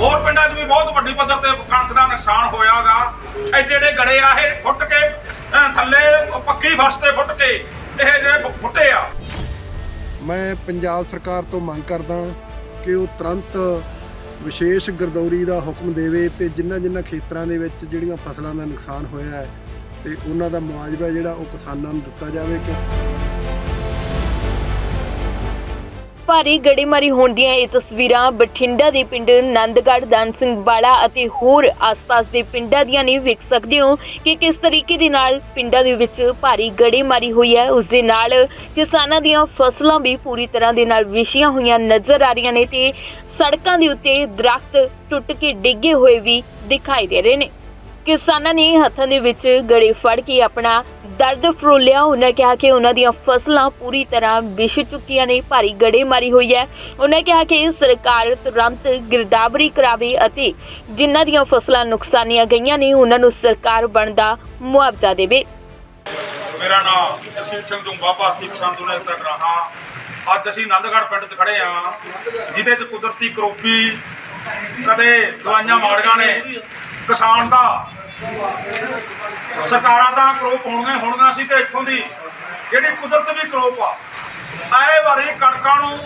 ਹੋਰ ਪਿੰਡਾਂ 'ਚ ਵੀ ਬਹੁਤ ਵੱਡੀ ਪੱਧਰ ਤੇ ਕਣਕ ਦਾ ਨੁਕਸਾਨ ਹੋਇਆਗਾ ਐਡੇ ਐਡੇ ਗੜੇ ਆਹੇ ਫੁੱਟ ਕੇ ਥੱਲੇ ਪੱਕੀ ਫਰਸ਼ ਤੇ ਫੁੱਟ ਕੇ ਇਹ ਜਿਹੜੇ ਫੁੱਟੇ ਆ। ਮੈਂ ਪੰਜਾਬ ਸਰਕਾਰ ਤੋਂ ਮੰਗ ਕਰਦਾ ਕਿ ਉਹ ਤੁਰੰਤ ਵਿਸ਼ੇਸ਼ ਗਰਦੌਰੀ ਦਾ ਹੁਕਮ ਦੇਵੇ ਤੇ ਜਿੰਨਾ ਜਿੰਨਾ ਖੇਤਰਾਂ ਦੇ ਵਿੱਚ ਜਿਹੜੀਆਂ ਫਸਲਾਂ ਦਾ ਨੁਕਸਾਨ ਹੋਇਆ ਹੈ ਤੇ ਉਹਨਾਂ ਦਾ ਮੁਆਵਜ਼ਾ ਜਿਹੜਾ ਉਹ ਕਿਸਾਨਾਂ ਨੂੰ ਦਿੱਤਾ ਜਾਵੇ ਕਿ ਭਾਰੀ ਗੜੇਮਾਰੀ ਹੋਣ ਦੀਆਂ ਇਹ ਤਸਵੀਰਾਂ ਬਠਿੰਡਾ ਦੇ ਪਿੰਡ ਨੰਦਗੜ੍ਹ ਦਾਨ ਸਿੰਘ ਬਾਲਾ ਅਤੇ ਹੋਰ ਆਸ-ਪਾਸ ਦੇ ਪਿੰਡਾਂ ਦੀਆਂ ਨੇ ਵੇਖ ਸਕਦੇ ਹੋ ਕਿ ਕਿਸ ਤਰੀਕੇ ਦੇ ਨਾਲ ਪਿੰਡਾਂ ਦੇ ਵਿੱਚ ਭਾਰੀ ਗੜੇਮਾਰੀ ਹੋਈ ਹੈ। ਉਸ ਦੇ ਨਾਲ ਕਿਸਾਨਾਂ ਦੀਆਂ ਫਸਲਾਂ ਵੀ ਪੂਰੀ ਤਰ੍ਹਾਂ ਦੇ ਨਾਲ ਵਿਛੀਆਂ ਹੋਈਆਂ ਨਜ਼ਰ ਆ ਰਹੀਆਂ ਨੇ ਤੇ ਸੜਕਾਂ ਦੇ ਉੱਤੇ ਦਰਖਤ ਟੁੱਟ ਕੇ ਡਿੱਗੇ ਹੋਏ ਵੀ ਦਿਖਾਈ ਦੇ ਰਹੇ ਨੇ। ਕਿਸਾਨਾਂ ਨੇ ਹੱਥਾਂ ਦੇ ਵਿੱਚ ਗੜੇ ਫੜ ਕੇ ਆਪਣਾ ਦਰਦ ਫਰੋਲਿਆ। ਉਹਨਾਂ ਕਿਹਾ ਕਿ ਉਹਨਾਂ ਦੀਆਂ ਫਸਲਾਂ ਪੂਰੀ ਤਰ੍ਹਾਂ ਵਿਛ ਚੁੱਕੀਆਂ ਨੇ, ਭਾਰੀ ਗੜੇਮਾਰੀ ਹੋਈ ਹੈ। ਉਹਨਾਂ ਕਿਹਾ ਕਿ ਸਰਕਾਰ ਤੁਰੰਤ ਗਿਰਦਾਵਰੀ ਕਰਾਵੇ ਅਤੇ ਜਿਨ੍ਹਾਂ ਦੀਆਂ ਫਸਲਾਂ ਨੁਕਸਾਨੀਆਂ ਗਈਆਂ ਨੇ, ਉਹਨਾਂ ਨੂੰ ਸਰਕਾਰ ਬਣਦਾ ਮੁਆਵਜ਼ਾ ਦੇਵੇ। ਮੇਰਾ ਨਾਮ ਜਗਸੀਰ ਸਿੰਘ ਜੁੰਬਾ ਭਾਰਤੀ ਕਿਸਾਨ ਦੁਨੀਆ ਤੱਕ ਰਹਾ। ਅੱਜ ਅਸੀਂ ਆਨੰਦਗੜ੍ਹ ਪਿੰਡ 'ਚ ਖੜੇ ਆ ਜਿਹਦੇ 'ਚ ਕੁਦਰਤੀ ਕਰੋਪੀ ਕਦੇ ਦਵਾਈਆਂ ਮਾੜੀਆਂ ਨੇ, ਕਿਸਾਨ ਦਾ। ਸਰਕਾਰਾਂ ਦਾ ਕਰੋਪ ਹੋਣੀਆਂ ਹੀ ਸੀ ਤੇ ਇੱਥੋਂ ਦੀ। ਜਿਹੜੀ ਕੁਦਰਤ ਵੀ ਕਰੋਪ ਆ, ਆਏ ਵਾਰੀ ਕਣਕਾਂ ਨੂੰ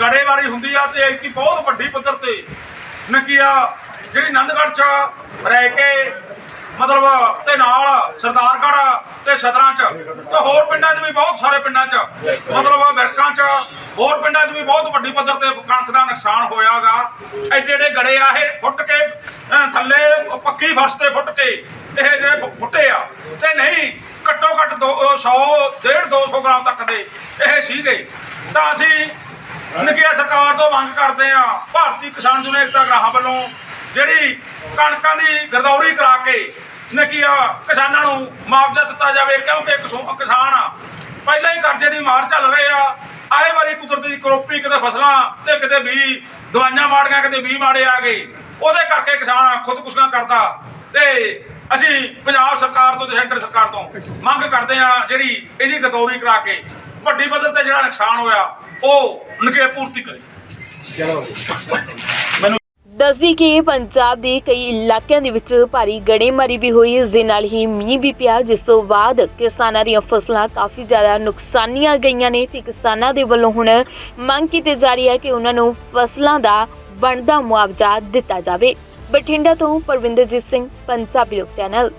ਗੜੇ ਵਾਰੀ ਹੁੰਦੀ ਆ ਤੇ ਐਤੀ ਬਹੁਤ ਵੱਡੀ ਪੱਧਰ ਤੇ ਨਕੀਆ, ਜਿਹੜੀ ਆਨੰਦਗੜ੍ਹ 'ਚ ਰਹਿ ਕੇ ਮਤਲਬ ਤੇ ਨਾਲ ਸਰਦਾਰਗੜ੍ਹ ਤੇ ਸਦਰਾਂ ਚ ਤੇ ਹੋਰ ਪਿੰਡਾਂ 'ਚ ਵੀ ਬਹੁਤ ਸਾਰੇ ਪਿੰਡਾਂ 'ਚ ਮਤਲਬ ਹੋਰ ਪਿੰਡਾਂ 'ਚ ਵੀ ਬਹੁਤ ਵੱਡੀ ਪੱਧਰ ਤੇ ਕਣਕ ਦਾ ਨੁਕਸਾਨ ਹੋਇਆਗਾ। ਐਡੇ ਐਡੇ ਗੜੇ ਆ ਇਹ ਫੁੱਟ ਕੇ ਥੱਲੇ ਪੱਕੀ ਫਰਸ਼ ਤੇ ਫੁੱਟ ਕੇ ਇਹ ਜਿਹੜੇ ਫੁੱਟੇ ਆ। ਤੇ ਨਹੀਂ, ਘੱਟੋ ਘੱਟ 100 1.5 200 ਗ੍ਰਾਮ ਤੱਕ ਦੇ ਇਹ ਸੀਗੇ। ਤਾਂ ਅਸੀਂ ਨਕੀਆ ਸਰਕਾਰ ਤੋਂ ਮੰਗ ਕਰਦੇ ਆ, ਭਾਰਤੀ ਕਿਸਾਨ ਯੂਨੀਅਨ ਏਕਤਾ ਗ੍ਰਾਹਾਂ ਵੱਲੋਂ ਜਿਹੜੀ ਕਣਕਾਂ ਦੀ ਗਰਦੌਰੀ ਕਰਾ ਕੇ ਨਕੀਆ ਕਿਸਾਨਾਂ ਨੂੰ ਮੁਆਵਜ਼ਾ ਦਿੱਤਾ ਜਾਵੇ, ਕਿਉਂਕਿ ਕਿਸੋ- ਕਿਸਾਨ ਪਹਿਲਾਂ ਹੀ ਕਰਜ਼ੇ ਦੀ ਮਾਰ ਚੱਲ ਰਹੇ ਆ। ਆਏ ਵਾਰੀ ਕੁਦਰਤੀ ਕਰੋਪੀ ਕਿਤੇ ਫਸਲਾਂ ਤੇ ਕਿਤੇ ਵੀ ਦਵਾਈਆਂ ਮਾੜੀਆਂ, ਕਿਤੇ ਵੀ ਮਾੜੇ ਆ ਗਏ। ਉਹਦੇ ਕਰਕੇ ਕਿਸਾਨ ਖੁਦਕੁਸ਼ੀਆਂ ਕਰਦਾ। ਤੇ ਅਸੀਂ ਪੰਜਾਬ ਸਰਕਾਰ ਤੋਂ ਤੇ ਸੈਂਟਰ ਸਰਕਾਰ ਤੋਂ ਮੰਗ ਕਰਦੇ ਆ ਜਿਹੜੀ ਇਹਦੀ ਗਰਦੌਰੀ ਕਰਾ ਕੇ ਵੱਡੀ ਪੱਧਰ ਤੇ ਜਿਹੜਾ ਨੁਕਸਾਨ ਹੋਇਆ, ਉਹ ਨਕੇ ਪੂਰਤੀ ਕਰੇ। ਦੱਸਦੀ ਕਿ ਪੰਜਾਬ ਦੇ ਕਈ ਇਲਾਕਿਆਂ ਦੇ ਵਿੱਚ ਭਾਰੀ ਗੜੇਮਾਰੀ ਵੀ ਹੋਈ। ਇਸ ਦੇ ਨਾਲ ਹੀ ਮੀਂਹ ਵੀ ਪਿਆ, ਜਿਸ ਤੋਂ ਬਾਅਦ ਕਿਸਾਨਾਂ ਦੀਆਂ ਫਸਲਾਂ ਕਾਫੀ ਜ਼ਿਆਦਾ ਨੁਕਸਾਨੀਆਂ ਗਈਆਂ ਨੇ। ਤੇ ਕਿਸਾਨਾਂ ਦੇ ਵੱਲੋਂ ਹੁਣ ਮੰਗ ਕੀਤੀ ਜਾ ਰਹੀ ਹੈ ਕਿ ਉਹਨਾਂ ਨੂੰ ਫਸਲਾਂ ਦਾ ਬਣਦਾ ਮੁਆਵਜ਼ਾ ਦਿੱਤਾ ਜਾਵੇ। ਬਠਿੰਡਾ ਤੋਂ ਪਰਵਿੰਦਰਜੀਤ ਸਿੰਘ, ਪੰਜਾਬੀ ਲੋਕ ਚੈਨਲ।